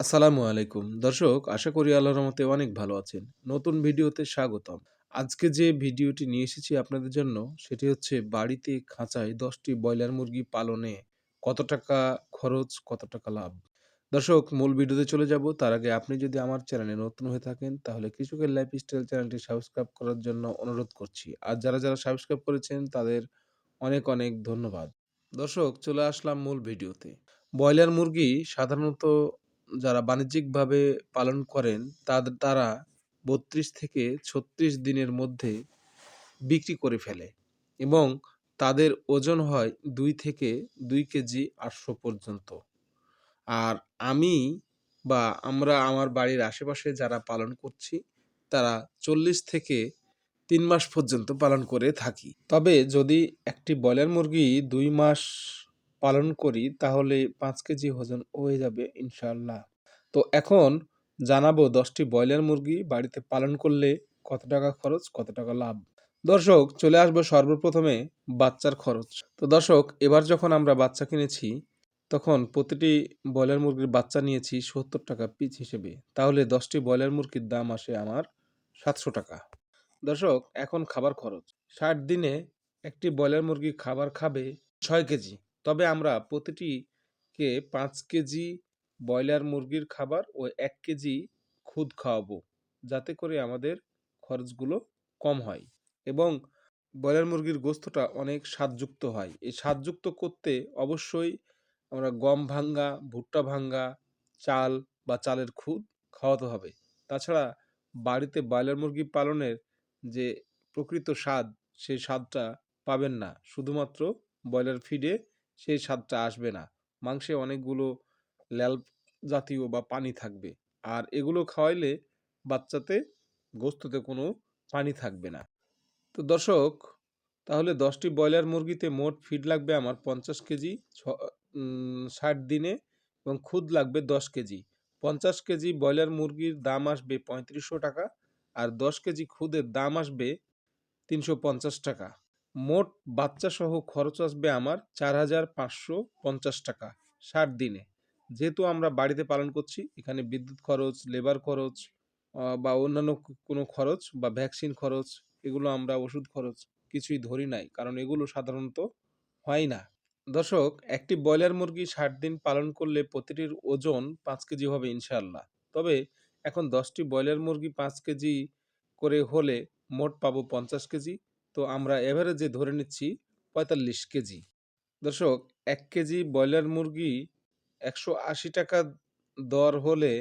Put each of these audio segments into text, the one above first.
আসসালামু আলাইকুম। দর্শক আশা করি আল্লাহর রহমতে অনেক ভালো আছেন। নতুন ভিডিওতে স্বাগতম। আজকে যে ভিডিওটি নিয়ে এসেছি আপনাদের জন্য সেটি হচ্ছে বাড়িতে খাঁচায় দশটি ব্রয়লার মুরগি পালনে কত টাকা খরচ, কত টাকা লাভ। দর্শক মূল ভিডিওতে চলে যাব। তার আগে আপনি যদি আমার চ্যানেলে নতুন হয়ে থাকেন তাহলে কৃষকের লাইফস্টাইল চ্যানেলটি সাবস্ক্রাইব করার জন্য অনুরোধ করছি। আর যারা, যারা সাবস্ক্রাইব করেছেন তাদের অনেক, অনেক ধন্যবাদ। দর্শক চলে আসলাম মূল ভিডিওতে। ব্রয়লার মুরগি সাধারণত যারা বাণিজ্যিকভাবে পালন করেন তাদের তারা ৩২ থেকে ৩৬ দিনের মধ্যে বিক্রি করে ফেলে এবং তাদের ওজন হয় দুই থেকে দুই কেজি ৮০০ পর্যন্ত। আর আমি বা আমরা আমার বাড়ির আশেপাশে যারা পালন করছি, তারা ৪০ থেকে তিন মাস পর্যন্ত পালন করে থাকি। তবে যদি একটি ব্রয়লার মুরগি দুই মাস পালন করি তাহলে পাঁচ কেজি ওজন হয়ে যাবে ইনশাল্লাহ তো এখন জানাব দশটি ব্রয়লার মুরগি বাড়িতে পালন করলে কত টাকা খরচ, কত টাকা লাভ। দর্শক চলে আসব সর্বপ্রথমে বাচ্চার খরচ। তো দর্শক এবার যখন আমরা বাচ্চা কিনেছি তখন প্রতিটি ব্রয়লার মুরগির বাচ্চা নিয়েছি ৭০ টাকা পিস হিসেবে। তাহলে দশটি ব্রয়লার মুরগির দাম আসে আমার ৭০০ টাকা। দর্শক এখন খাবার খরচ। ৬০ দিনে একটি ব্রয়লার মুরগি খাবার খাবে ছয় কেজি। তবে আমরা প্রতিটিকে পাঁচ কেজি ব্রয়লার মুরগির খাবার ও এক কেজি খুদ খাওয়াবো। যাতে করে আমাদের খরচগুলো কম হয় এবং ব্রয়লার মুরগির গোস্তটা অনেক স্বাদযুক্ত হয়। এই স্বাদযুক্ত করতে অবশ্যই আমরা গম ভাঙ্গা, ভুট্টা ভাঙ্গা, চাল বা চালের খুদ খাওয়াতে হবে। তাছাড়া বাড়িতে ব্রয়লার মুরগি পালনের যে প্রকৃত স্বাদ সেই স্বাদটা পাবেন না। শুধুমাত্র ব্রয়লার ফিডে সেই স্বাদটা আসবে না। মাংসে অনেকগুলো ল্যাল জাতীয় বা পানি থাকবে। আর এগুলো খাওয়াইলে বাচ্চাতে গোস্ততে কোনো পানি থাকবে না। তো দর্শক, তাহলে দশটি ব্রয়লার মুরগিতে মোট ফিড লাগবে আমার ৫০ কেজি ৬০ দিনে এবং খুদ লাগবে ১০ কেজি। ৫০ কেজি ব্রয়লার মুরগির দাম আসবে পঁয়ত্রিশশো টাকা আর ১০ কেজি খুদের দাম আসবে ৩৫০ টাকা। মোট বাচ্চাসহ খরচ আসবে আমার ৪৫৫০ টাকা ৬০ দিনে। যেহেতু আমরা বাড়িতে পালন করছি এখানে বিদ্যুৎ খরচ, লেবার খরচ বা অন্যান্য কোনো খরচ বা ভ্যাকসিন খরচ এগুলো আমরা ওষুধ খরচ কিছুই ধরি নাই। কারণ এগুলো সাধারণত হয় না। দর্শক একটি ব্রয়লার মুরগি ৬০ দিন পালন করলে প্রতিটির ওজন পাঁচ কেজি হবে ইনশাআল্লাহ। তবে এখন দশটি ব্রয়লার মুরগি পাঁচ কেজি করে হলে মোট পাবো ৫০ কেজি। তো আমরা এভারেজে ধরে নিচ্ছি ৪৫ কেজি। দর্শক, এক কেজি ব্রয়লার মুরগি ১৮০ টাকা দর হলে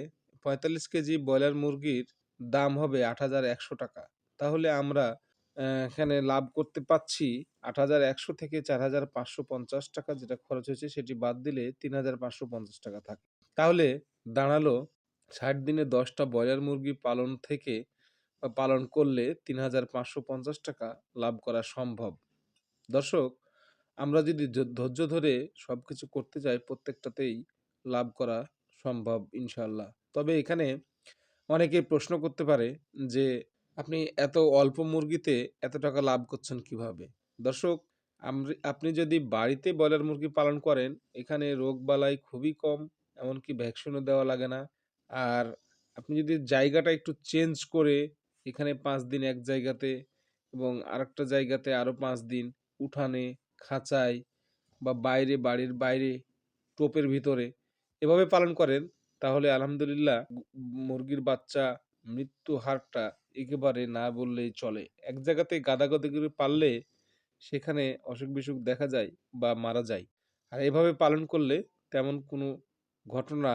৪৫ কেজি ব্রয়লার মুরগির দাম হবে ৮১০০ টাকা। তাহলে আমরা এখানে লাভ করতে পারছি ৮১০০ থেকে ৪৫৫০ টাকা যেটা খরচ হয়েছে সেটি বাদ দিলে ৩৫৫০ টাকা থাকে। তাহলে দাঁড়াল ৬০ দিনে দশটা ব্রয়লার মুরগি পালন থেকে পালন করলে ৩৫৫০ টাকা লাভ করা সম্ভব। দর্শক, আমরা যদি ধৈর্য ধরে সব কিছু করতে যাই প্রত্যেকটাতেই লাভ করা সম্ভব ইনশাল্লাহ তবে এখানে অনেকেই প্রশ্ন করতে পারে যে, আপনি এত অল্প মুরগিতে এত টাকা লাভ করছেন কীভাবে? দর্শক আপনি যদি বাড়িতে ব্রয়লার মুরগি পালন করেন, এখানে রোগবালাই খুবই কম, এমনকি ভ্যাকসিনও দেওয়া লাগে না। আর আপনি যদি জায়গাটা একটু চেঞ্জ করে এখানে পাঁচ দিন এক জায়গাতে এবং আরেকটা জায়গাতে আরও পাঁচ দিন উঠানে, খাঁচায় বা বাইরে বাড়ির বাইরে টোপের ভিতরে এভাবে পালন করেন তাহলে আলহামদুলিল্লাহ মুরগির বাচ্চা মৃত্যু হারটা একেবারে না বললেই চলে। এক জায়গাতে গাদা গাদাগাদি করে পাললে সেখানে অসুখ-বিসুখ দেখা যায় বা মারা যায়। আর এভাবে পালন করলে তেমন কোনো ঘটনা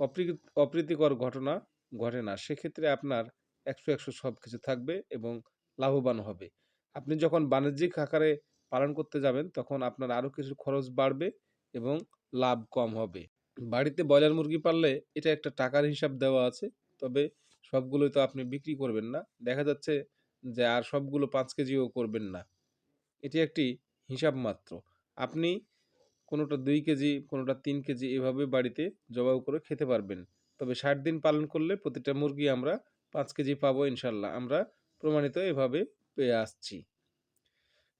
অপ্রী অপ্রীতিকর ঘটনা ঘটে না। সেক্ষেত্রে আপনার ১০০, ১০০ সবকিছু থাকবে এবং লাভবান হবে। আপনি যখন বাণিজ্যিক আকারে পালন করতে যাবেন তখন আপনার আরও কিছু খরচ বাড়বে এবং লাভ কম হবে। বাড়িতে ব্রয়লার মুরগি পাললে এটা একটা টাকার হিসাব দেওয়া আছে। তবে সবগুলোই তো আপনি বিক্রি করবেন না। দেখা যাচ্ছে যে আর সবগুলো পাঁচ কেজিও করবেন না। এটি একটি হিসাব মাত্র। আপনি কোনোটা দুই কেজি, কোনোটা তিন কেজি এভাবে বাড়িতে জবাই করে খেতে পারবেন। তবে ৬০ দিন পালন করলে প্রতিটা মুরগি আমরা ৫ কেজি পাবো ইনশাল্লাহ আমরা প্রমাণিত এভাবে পেয়ে আসছি।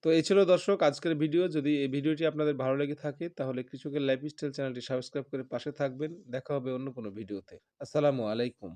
তো এই ছিল দর্শক আজকের ভিডিও। যদি এই ভিডিওটি আপনাদের ভালো লেগে থাকে, তাহলে কৃষকের লাইফস্টাইল চ্যানেলটি সাবস্ক্রাইব করে পাশে থাকবেন। দেখা হবে অন্য কোনো ভিডিওতে। আসসালামু আলাইকুম।